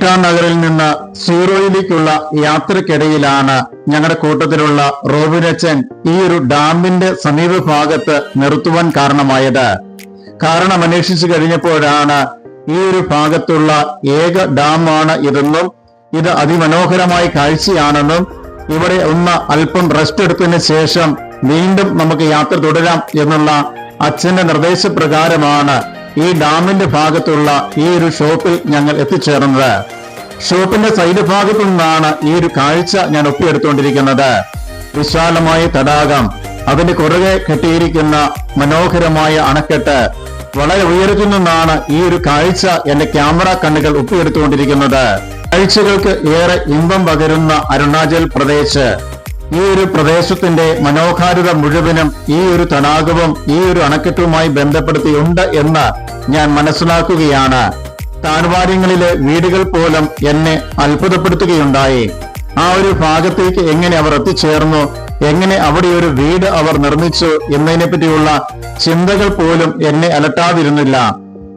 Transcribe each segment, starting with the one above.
ഇട്ടാ നഗറിൽ നിന്ന് സീറോയിലേക്കുള്ള യാത്രക്കിടയിലാണ് ഞങ്ങളുടെ കൂട്ടത്തിലുള്ള റോബിനച്ചൻ ഈ ഒരു ഡാമിന്റെ സമീപ ഭാഗത്ത് നിർത്തുവാൻ കാരണമായത്. കാരണം അന്വേഷിച്ചു കഴിഞ്ഞപ്പോഴാണ് ഈ ഒരു ഭാഗത്തുള്ള ഏക ഡാമാണ് ഇതെന്നും ഇത് അതിമനോഹരമായ കാഴ്ചയാണെന്നും ഇവിടെ ഒന്ന് അല്പം റെസ്റ്റ് എടുത്തതിന് ശേഷം വീണ്ടും നമുക്ക് യാത്ര തുടരാം എന്നുള്ള അച്ഛന്റെ നിർദ്ദേശപ്രകാരമാണ് ഈ ഡാമിന്റെ ഭാഗത്തുള്ള ഈ ഒരു ഷോപ്പിൽ ഞങ്ങൾ എത്തിച്ചേർന്നത്. ഷോപ്പിന്റെ സൈഡ് ഭാഗത്തു നിന്നാണ് ഈ ഒരു കാഴ്ച ഞാൻ ഒപ്പിയെടുത്തുകൊണ്ടിരിക്കുന്നത് വിശാലമായ തടാകം അതിന്റെ കുറുകെ കെട്ടിയിരിക്കുന്ന മനോഹരമായ അണക്കെട്ട് വളരെ ഉയരത്തിൽ നിന്നാണ് ഈ ഒരു കാഴ്ച എന്റെ ക്യാമറ കണ്ണുകൾ ഒപ്പിയെടുത്തുകൊണ്ടിരിക്കുന്നത് കാഴ്ചകൾക്ക് ഏറെ ഇമ്പം പകരുന്ന അരുണാചൽ പ്രദേശ്. ഈ ഒരു പ്രദേശത്തിന്റെ മനോഹാരിത മുഴുവനും ഈ ഒരു തടാകവും ഈ ഒരു അണക്കെട്ടുമായി ബന്ധപ്പെടുത്തിയുണ്ട് എന്ന് ഞാൻ മനസ്സിലാക്കുകയാണ്. താഴ്വാര്യങ്ങളിലെ വീടുകൾ പോലും എന്നെ അത്ഭുതപ്പെടുത്തുകയുണ്ടായി. ആ ഒരു ഭാഗത്തേക്ക് എങ്ങനെ അവർ എത്തിച്ചേർന്നു? എങ്ങനെ അവിടെ ഒരു വീട് അവർ നിർമ്മിച്ചു എന്നതിനെ പറ്റിയുള്ള ചിന്തകൾ പോലും എന്നെ അലട്ടാതിരുന്നില്ല.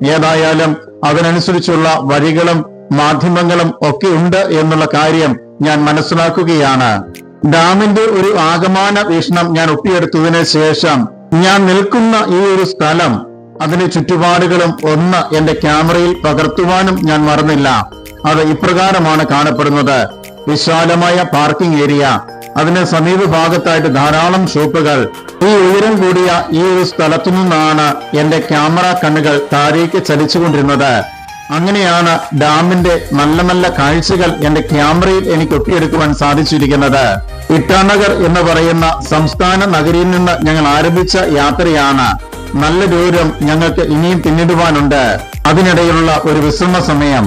ഏതായാലും അതിനനുസരിച്ചുള്ള വഴികളും മാധ്യമങ്ങളും ഒക്കെ ഉണ്ട് എന്നുള്ള കാര്യം ഞാൻ മനസ്സിലാക്കുകയാണ്. ഡാമിന്റെ ഒരു ആകമാന വീക്ഷണം ഞാൻ ഒപ്പിയെടുത്തതിന് ശേഷം ഞാൻ നിൽക്കുന്ന ഈ ഒരു സ്ഥലം അതിന്റെ ചുറ്റുപാടുകളും ഒന്ന് എന്റെ ക്യാമറയിൽ പകർത്തുവാനും ഞാൻ മറന്നില്ല. അത് ഇപ്രകാരമാണ് കാണപ്പെടുന്നത്. വിശാലമായ പാർക്കിംഗ് ഏരിയ. അതിന് സമീപ ഭാഗത്തായിട്ട് ധാരാളം ഷോപ്പുകൾ. ഈ ഉയരം കൂടിയ ഈ ഒരു സ്ഥലത്തു നിന്നാണ് എന്റെ ക്യാമറ കണ്ണുകൾ താഴേക്ക് ചലിച്ചുകൊണ്ടിരുന്നത്. അങ്ങനെയാണ് ഡാമിന്റെ നല്ല നല്ല കാഴ്ചകൾ എന്റെ ക്യാമറയിൽ എനിക്ക് ഒപ്പിയെടുക്കുവാൻ സാധിച്ചിരിക്കുന്നത്. ഇട്ടാനഗർ എന്ന് പറയുന്ന സംസ്ഥാന നഗരിയിൽ നിന്ന് ഞങ്ങൾ ആരംഭിച്ച യാത്രയാണ്. നല്ല ദൂരം ഞങ്ങൾക്ക് ഇനിയും പിന്നിടുവാനുണ്ട്. അതിനിടയിലുള്ള ഒരു വിശ്രമ സമയം.